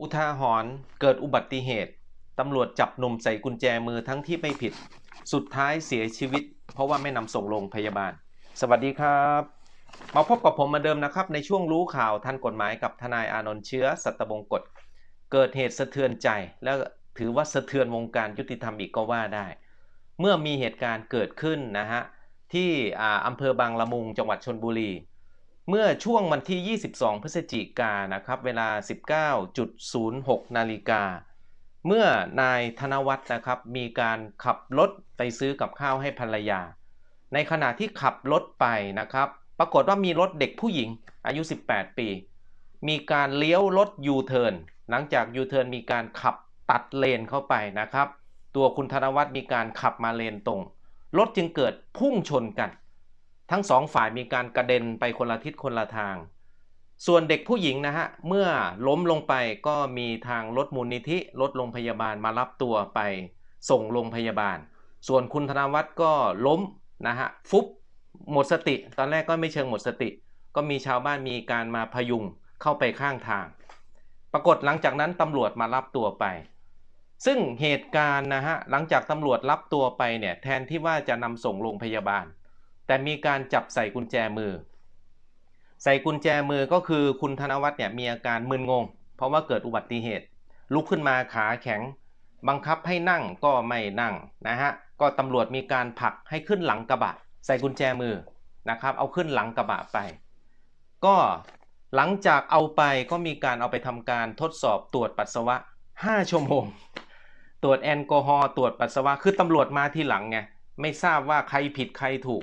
อุทาหรณ์เกิดอุบัติเหตุ ตำรวจจับหนุ่มใส่กุญแจมือทั้งที่ไม่ผิด สุดท้ายเสียชีวิต เพราะว่าไม่นำส่งโรงพยาบาล สวัสดีครับ มาพบกับผมมาเดิมนะครับ ในช่วงรู้ข่าวทันกฎหมายกับทนายอานนท์เชื้อ สัตบงกฎ เกิดเหตุสะเทือนใจ และถือว่าสะเทือนวงการยุติธรรมอีกก็ว่าได้ เมื่อมีเหตุการณ์เกิดขึ้นนะฮะที่อำเภอบางละมุงจังหวัดชนบุรี เมื่อช่วงวันที่ 22 พฤศจิกายนนะครับ เวลา 19.06 นาฬิกา เมื่อนายธนวัฒน์นะครับ มีการขับรถไปซื้อกับข้าวให้ภรรยา ในขณะที่ขับรถไปนะครับ ปรากฏว่ามีรถเด็กผู้หญิงอายุ 18 ปี มีการเลี้ยวรถยูเทิร์น หลังจากยูเทิร์นมีการขับตัดเลนเข้าไปนะครับ ตัวคุณธนวัฒน์มีการขับมาเลนตรง รถจึงเกิดพุ่งชนกัน ทั้งสองฝ่ายมีการกระเด็นไปคนละทิศคนละทาง ส่วนเด็กผู้หญิงนะฮะ เมื่อล้มลงไปก็มีทางรถมูลนิธิรถโรงพยาบาลมารับตัวไปส่งโรงพยาบาล ส่วนคุณธนวัฒน์ก็ล้มนะฮะฟุบหมดสติ ตอนแรกก็ไม่เชิงหมดสติ ก็มีชาวบ้านมีการมาพยุงเข้าไปข้างทาง ปรากฏหลังจากนั้นตำรวจมารับตัวไป ซึ่งเหตุการณ์นะฮะหลังจากตำรวจรับตัวไปเนี่ยแทนที่ว่าจะนำส่งโรงพยาบาล แต่มีการจับใส่กุญแจมือ ใส่กุญแจมือก็คือคุณธนวัฒน์เนี่ยมีอาการมึนงง เพราะว่าเกิดอุบัติเหตุ ลุกขึ้นมาขาแข็ง บังคับให้นั่งก็ไม่นั่งนะฮะก็ตำรวจมีการผลักให้ขึ้นหลังกระบะ ใส่กุญแจมือนะครับ เอาขึ้นหลังกระบะไป ก็หลังจากเอาไปก็มีการเอาไปทำการทดสอบตรวจปัสสาวะ 5ชั่วโมงตรวจแอลกอฮอล์ตรวจปัสสาวะคือตำรวจมาทีหลังไงไม่ทราบว่าใครผิดใครถูก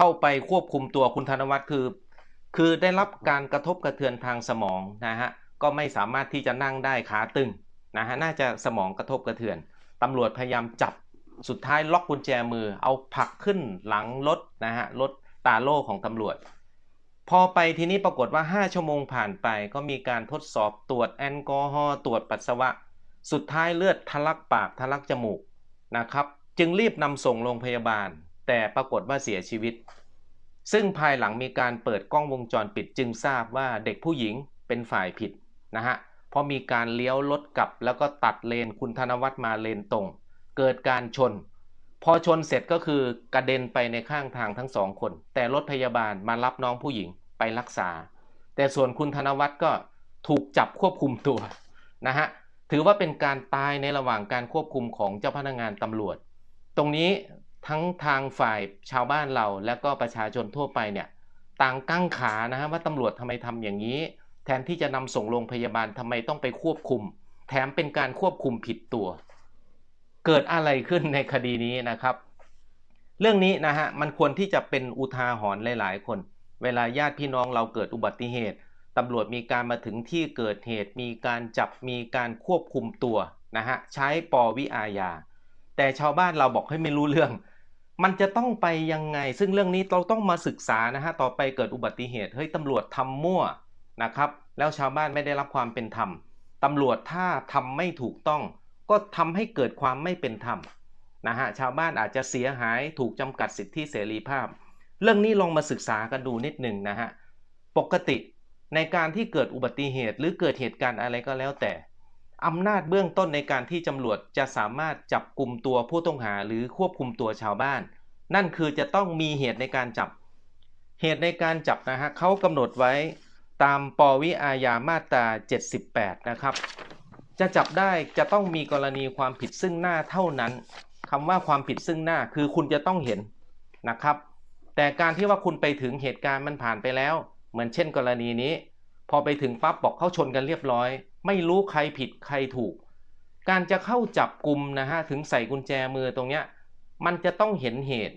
เข้าไปควบคุมตัวคุณธนวัฒน์คือ คือได้รับการกระทบกระเทือนทางสมองนะฮะก็ไม่สามารถที่จะนั่งได้ขาตึงนะฮะน่าจะสมองกระทบกระเทือนตำรวจพยายามจับสุดท้ายล็อกกุญแจมือ เอาผลักขึ้นหลังรถนะฮะรถตาโล่ของตำรวจ พอไปทีนี้ปรากฏว่า 5 ชั่วโมงผ่านไป ก็มีการทดสอบตรวจแอลกอฮอล์ตรวจปัสสาวะ สุดท้ายเลือดทะลักปากทะลักจมูกนะครับ จึงรีบนำส่งโรงพยาบาล แต่ปรากฏว่าเสียชีวิต ซึ่งภายหลังมีการเปิดกล้องวงจรปิดจึงทราบว่าเด็กผู้หญิงเป็นฝ่ายผิดนะฮะเพราะมีการเลี้ยวรถกลับแล้วก็ตัดเลนคุณธนวัฒน์มาเลนตรง เกิดการชน พอชนเสร็จก็คือกระเด็นไปในข้างทางทั้งสองคน แต่รถพยาบาลมารับน้องผู้หญิงไปรักษา แต่ส่วนคุณธนวัฒน์ก็ถูกจับควบคุมตัวนะฮะถือว่าเป็นการตายในระหว่างการควบคุมของเจ้าพนักงานตำรวจ ตรงนี้ ทั้งทางฝ่ายชาวบ้านเราและก็ประชาชนทั่วไปเนี่ยต่างกั้งขานะฮะว่าตำรวจทำไมทำอย่างนี้ แทนที่จะนำส่งโรงพยาบาลทำไมต้องไปควบคุม แถมเป็นการควบคุมผิดตัว เกิดอะไรขึ้นในคดีนี้นะครับ เรื่องนี้นะฮะมันควรที่จะเป็นอุทาหรณ์หลาย ๆ คน เวลาญาติพี่น้องเราเกิดอุบัติเหตุตำรวจมีการมาถึงที่เกิดเหตุมีการจับมีการควบคุมตัวนะฮะใช้ปวิอาญาแต่ชาวบ้านเราบอกให้ไม่รู้เรื่อง มันจะต้องไปยังไง ซึ่งเรื่องนี้เราต้องมาศึกษานะฮะ ต่อไปเกิดอุบัติเหตุ เฮ้ยตำรวจทำมั่วนะครับ แล้วชาวบ้านไม่ได้รับความเป็นธรรมตำรวจถ้าทำไม่ถูกต้อง ก็ทำให้เกิดความไม่เป็นธรรมนะฮะ ชาวบ้านอาจจะเสียหายถูกจำกัดสิทธิเสรีภาพ เรื่องนี้ลองมาศึกษากันดูนิดหนึ่งนะฮะ ปกติในการที่เกิดอุบัติเหตุหรือเกิดเหตุการณ์อะไรก็แล้วแต่ อำนาจเบื้องต้นในการที่ตำรวจจะสามารถจับกลุ่มตัวผู้ต้องหาหรือควบคุมตัวชาวบ้าน นั่นคือจะต้องมีเหตุในการจับ เหตุในการจับนะฮะเขากำหนดไว้ตามปวิอาญามาตรา 78 นะครับ จะจับได้จะต้องมีกรณีความผิดซึ่งหน้าเท่านั้นคำว่าความผิดซึ่งหน้าคือคุณจะต้องเห็นนะครับ แต่การที่ว่าคุณไปถึงเหตุการณ์มันผ่านไปแล้ว เหมือนเช่นกรณีนี้ พอไปถึงปั๊บบอกเข้าชนกันเรียบร้อย ไม่รู้ใครผิดใครถูก การจะเข้าจับกลุ่มนะฮะถึงใส่กุญแจมือตรงเนี้ยมันจะต้องเห็นเหตุ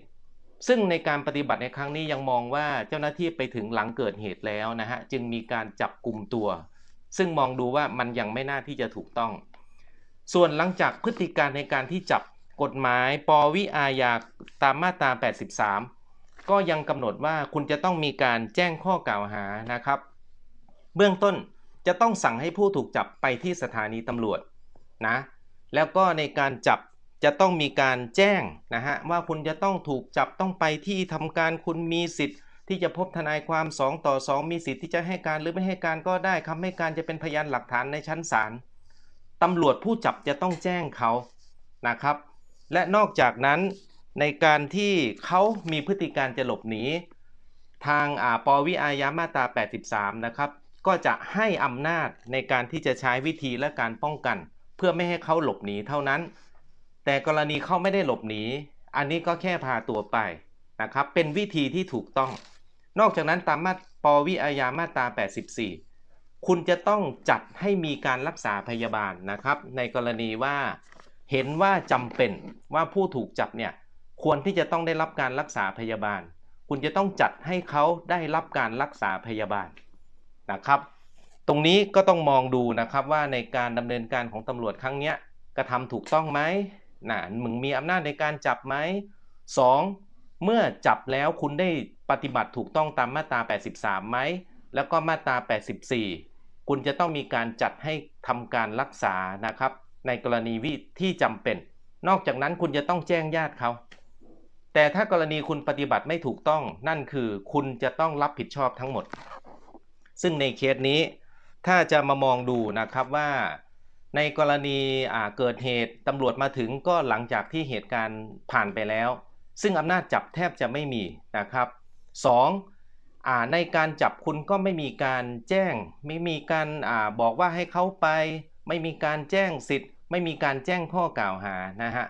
ซึ่งในการปฏิบัติในครั้งนี้ยังมองว่าเจ้าหน้าที่ไปถึงหลังเกิดเหตุแล้วนะฮะจึงมีการจับกลุ่มตัว ซึ่งมองดูว่ามันยังไม่น่าที่จะถูกต้อง ส่วนหลังจากพฤติการในการที่จับกฎหมายปวิอาญาตามมาตรา 83 ก็ยังกำหนดว่าคุณจะต้องมีการแจ้งข้อกล่าวหานะครับ เบื้องต้นจะต้องสั่งให้ผู้ถูกจับไปที่สถานีตำรวจนะแล้วก็ในการจับจะต้องมีการแจ้งนะฮะว่าคุณจะต้องถูกจับต้องไปที่ทำการคุณมีสิทธิ์ ที่จะพบทนายความ2ต่อ2 มีสิทธิ์ที่จะให้การหรือไม่ให้การก็ได้คำให้การจะเป็นพยานหลักฐานในชั้นศาลตำรวจผู้จับจะต้องแจ้งเขานะครับ และนอกจากนั้นในการที่เขามีพฤติการจะหลบหนีทางอาปวิอาญามาตรา 83 นะครับ ก็จะให้อำนาจในการที่จะใช้วิธีและการป้องกัน เพื่อไม่ให้เขาหลบหนีเท่านั้น แต่กรณีเขาไม่ได้หลบหนี อันนี้ก็แค่พาตัวไปนะครับ เป็นวิธีที่ถูกต้อง นอกจากนั้นตามมาตราปวิอาญามาตรา 84 คุณจะต้องจัดให้มีการรักษาพยาบาลนะครับ ในกรณีว่าเห็นว่าจำเป็นว่าผู้ถูกจับเนี่ยควรที่จะต้องได้รับการรักษาพยาบาล คุณจะต้องจัดให้เขาได้รับการรักษาพยาบาล นะครับ ตรงนี้ก็ต้องมองดูนะครับว่าในการดำเนินการของตำรวจครั้งนี้กระทำถูกต้องไหมนะมึงมีอำนาจในการจับไหมสองเมื่อจับแล้วคุณได้ปฏิบัติถูกต้องตามมาตรา 83ไหมแล้วก็มาตรา 84 คุณจะต้องมีการจัดให้ทำการรักษานะครับ ในกรณีวิที่จำเป็น นอกจากนั้นคุณจะต้องแจ้งญาติเขาแต่ถ้ากรณีคุณปฏิบัติไม่ถูกต้องนั่นคือคุณจะต้องรับผิดชอบทั้งหมด ซึ่งในเคสนี้ถ้าจะมามองดูนะครับว่าในกรณีเกิดเหตุตำรวจมาถึงก็หลังจากที่เหตุการณ์ผ่านไปแล้ว ซึ่งอำนาจจับแทบจะไม่มีนะครับ 2. อ่าในการจับคุณก็ไม่มีการแจ้ง ไม่มีการอ่าบอกว่าให้เขาไป ไม่มีการแจ้งสิทธิ์ ไม่มีการแจ้งข้อกล่าวหานะฮะ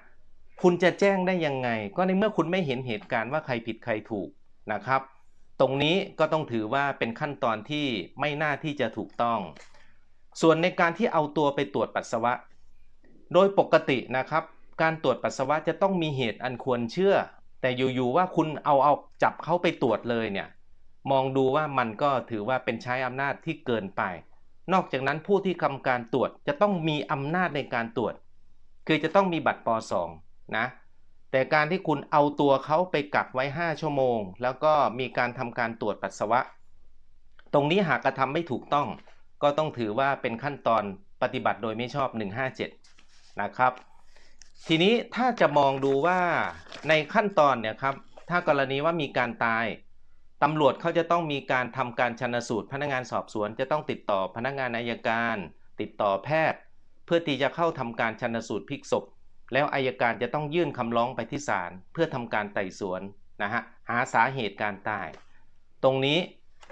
คุณจะแจ้งได้ยังไง ก็ในเมื่อคุณไม่เห็นเหตุการณ์ว่าใครผิดใครถูกนะครับ ตรงนี้ก็ต้องถือว่าเป็นขั้นตอนที่ไม่น่าที่จะถูกต้อง ส่วนในการที่เอาตัวไปตรวจปัสสาวะ โดยปกตินะครับ การตรวจปัสสาวะจะต้องมีเหตุอันควรเชื่อ แต่อยู่ๆว่าคุณเอาเอาจับเขาไปตรวจเลยเนี่ยมองดูว่ามันก็ถือว่าเป็นใช้อำนาจที่เกินไป นอกจากนั้นผู้ที่ทำการตรวจจะต้องมีอำนาจในการตรวจ คือจะต้องมีบัตรป .2 นะ แต่การที่คุณเอาตัวเขาไปกักไว้ 5 ชั่วโมง แล้วก็มีการทำการตรวจปัสสาวะ ตรงนี้หากกระทำไม่ถูกต้อง ก็ต้องถือว่าเป็นขั้นตอนปฏิบัติโดยไม่ชอบ 157 นะครับ ทีนี้ถ้าจะมองดูว่าในขั้นตอนเนี่ยครับ ถ้ากรณีว่ามีการตายตำรวจเขาจะต้องมีการทำการชันสูตร พนักงานสอบสวนจะต้องติดต่อพนักงานอายการ ติดต่อแพทย์ เพื่อที่จะเข้าทำการชันสูตรพลิกศพ แล้วอายการจะต้องยื่นคำร้องไปที่ศาลเพื่อทำการไต่สวนนะฮะหาสาเหตุการตาย ตรงนี้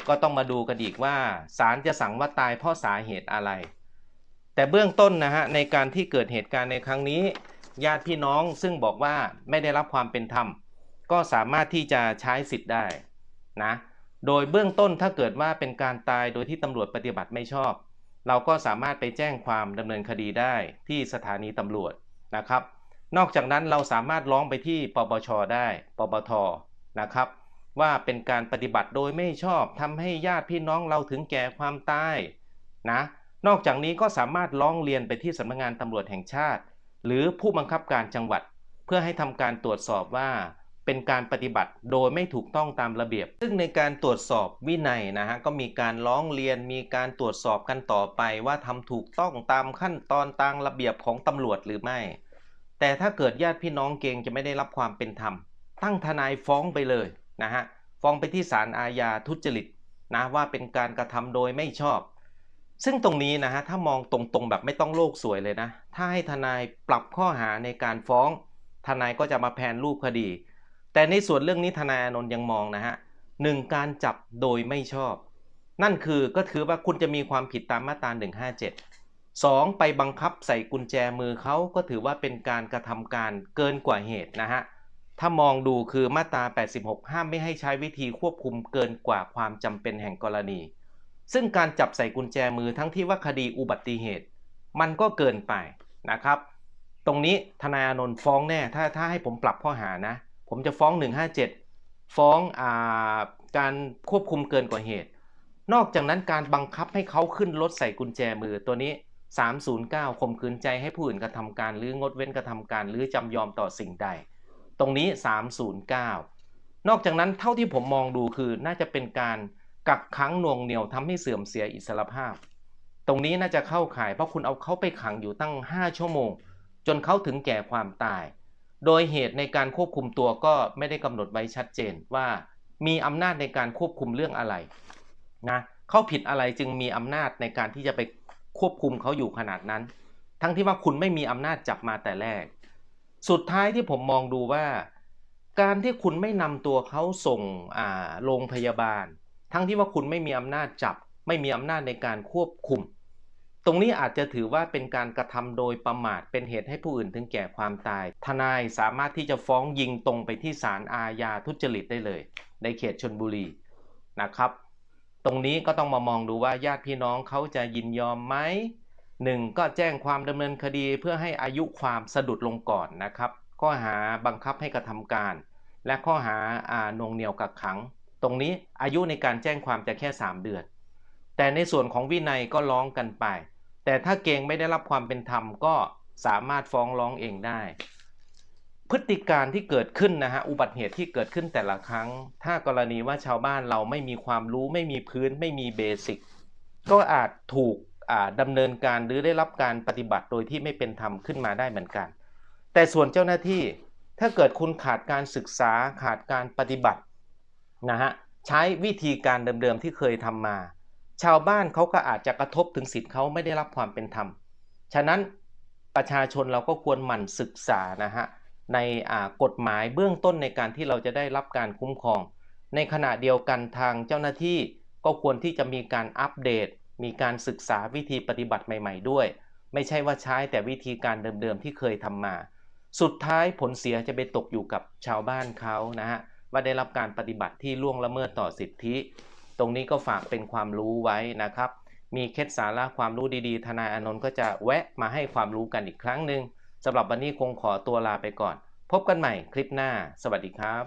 ก็ต้องมาดูกันอีกว่าศาลจะสั่งว่าตายเพราะสาเหตุอะไร แต่เบื้องต้นนะฮะในการที่เกิดเหตุการณ์ในครั้งนี้ ญาติพี่น้องซึ่งบอกว่าไม่ได้รับความเป็นธรรม ก็สามารถที่จะใช้สิทธิ์ได้นะโดยเบื้องต้นถ้าเกิดว่าเป็นการตายโดยที่ตำรวจปฏิบัติไม่ชอบ เราก็สามารถไปแจ้งความดำเนินคดีได้ที่สถานีตำรวจ นะครับ นอกจากนั้นเราสามารถร้องไปที่ปปชได้ ปปทนะครับ ว่าเป็นการปฏิบัติโดยไม่ชอบทำให้ญาติพี่น้องเราถึงแก่ความตายนะนอกจากนี้ก็สามารถร้องเรียนไปที่สำนักงานตำรวจแห่งชาติ หรือผู้บังคับการจังหวัด เพื่อให้ทำการตรวจสอบว่า เป็นการปฏิบัติโดยไม่ถูกต้องตามระเบียบ ซึ่งในการตรวจสอบวินัยนะฮะก็มีการร้องเรียนมีการตรวจสอบกันต่อไปว่าทำถูกต้องตามขั้นตอนตามระเบียบของตำรวจหรือไม่ แต่ถ้าเกิดญาติพี่น้องเกงจะไม่ได้รับความเป็นธรรม ตั้งทนายฟ้องไปเลยนะฮะฟ้องไปที่ศาลอาญาทุจริตนะว่าเป็นการกระทำโดยไม่ชอบ ซึ่งตรงนี้นะฮะถ้ามองตรงๆแบบไม่ต้องโลกสวยเลยนะ ถ้าให้ทนายปรับข้อหาในการฟ้อง ทนายก็จะมาแพนรูปคดี แต่ในส่วนเรื่องนี้ทนายอนนท์ยังมองนะฮะหนึ่งการจับโดยไม่ชอบ นั่นคือก็ถือว่าคุณจะมีความผิดตามมาตรา157 2. ไปบังคับใส่กุญแจมือเขาก็ถือว่าเป็นการกระทำการเกินกว่าเหตุนะฮะถ้ามองดูคือมาตรา 86 ห้ามไม่ให้ใช้วิธีควบคุมเกินกว่าความจำเป็นแห่งกรณี ซึ่งการจับใส่กุญแจมือทั้งที่ว่าคดีอุบัติเหตุ มันก็เกินไปนะครับ ตรงนี้ทนายอนนท์ฟ้องแน่ถ้าถ้าให้ผมปรับข้อหานะ ผมจะฟ้อง 157 ฟ้องอาการควบคุมเกินกว่าเหตุ นอกจากนั้นการบังคับให้เขาขึ้นรถใส่กุญแจมือตัวนี้ 309ข่มขืนใจให้ผู้อื่นกระทำการหรืองดเว้นกระทำการหรือจำยอมต่อสิ่งใด ตรงนี้ 309 นอกจากนั้นเท่าที่ผมมองดูคือน่าจะเป็นการกักขังน่วงเหนี่ยวทำให้เสื่อมเสียอิสรภาพ ตรงนี้น่าจะเข้าข่ายเพราะคุณเอาเขาไปขังอยู่ตั้ง 5 ชั่วโมง จนเขาถึงแก่ความตาย โดยเหตุในการควบคุมตัวก็ไม่ได้กำหนดไว้ชัดเจนว่ามีอำนาจในการควบคุมเรื่องอะไรนะเขาผิดอะไรจึงมีอำนาจในการที่จะไปควบคุมเขาอยู่ขนาดนั้น ทั้งที่ว่าคุณไม่มีอำนาจจับมาแต่แรก สุดท้ายที่ผมมองดูว่า การที่คุณไม่นำตัวเขาส่งอ่าโรงพยาบาล ทั้งที่ว่าคุณไม่มีอำนาจจับ ไม่มีอำนาจในการควบคุม ตรงนี้อาจจะถือว่าเป็นการกระทำโดยประมาทเป็นเหตุให้ผู้อื่นถึงแก่ความตาย ทนายสามารถที่จะฟ้องยิงตรงไปที่ศาลอาญาทุจริตได้เลย ในเขตชนบุรีนะครับ ตรงนี้ก็ต้องมามองดูว่าญาติพี่น้องเขาจะยินยอมไหมหนึ่งก็แจ้งความดำเนินคดีเพื่อให้อายุความสะดุดลงก่อนนะครับ ข้อหาบังคับให้กระทำการ และข้อหาอ่านงเหนียวกักขัง ตรงนี้อายุในการแจ้งความจะแค่ 3 เดือน แต่ในส่วนของวินัยก็ร้องกันไป แต่ถ้าเกงไม่ได้รับความเป็นธรรมก็สามารถฟ้องร้องเองได้ พฤติการที่เกิดขึ้นนะฮะอุบัติเหตุที่เกิดขึ้นแต่ละครั้ง ถ้ากรณีว่าชาวบ้านเราไม่มีความรู้ไม่มีพื้นไม่มีเบสิกก็อาจถูกอ่าดำเนินการหรือได้รับการปฏิบัติโดยที่ไม่เป็นธรรมขึ้นมาได้เหมือนกัน แต่ส่วนเจ้าหน้าที่ถ้าเกิดคุณขาดการศึกษาขาดการปฏิบัตินะฮะใช้วิธีการเดิมๆที่เคยทำมา ชาวบ้านเขาก็อาจจะกระทบถึงสิทธิ์เขาไม่ได้รับความเป็นธรรม ฉะนั้นประชาชนเราก็ควรหมั่นศึกษานะฮะในกฎหมายเบื้องต้นในการที่เราจะได้รับการคุ้มครอง ในขณะเดียวกันทางเจ้าหน้าที่ก็ควรที่จะมีการอัปเดต มีการศึกษาวิธีปฏิบัติใหม่ ๆ ด้วย ไม่ใช่ว่าใช้แต่วิธีการเดิมๆที่เคยทำมา สุดท้ายผลเสียจะไปตกอยู่กับชาวบ้านเขานะฮะว่าได้รับการปฏิบัติที่ล่วงละเมิดต่อสิทธิ ตรงนี้ก็ฝากเป็นความรู้ไว้นะครับ มีเคล็ดสาระความรู้ดีๆ ทนายอนนท์ก็จะแวะมาให้ความรู้กันอีกครั้งหนึ่งสำหรับวันนี้คงขอตัวลาไปก่อน พบกันใหม่คลิปหน้า สวัสดีครับ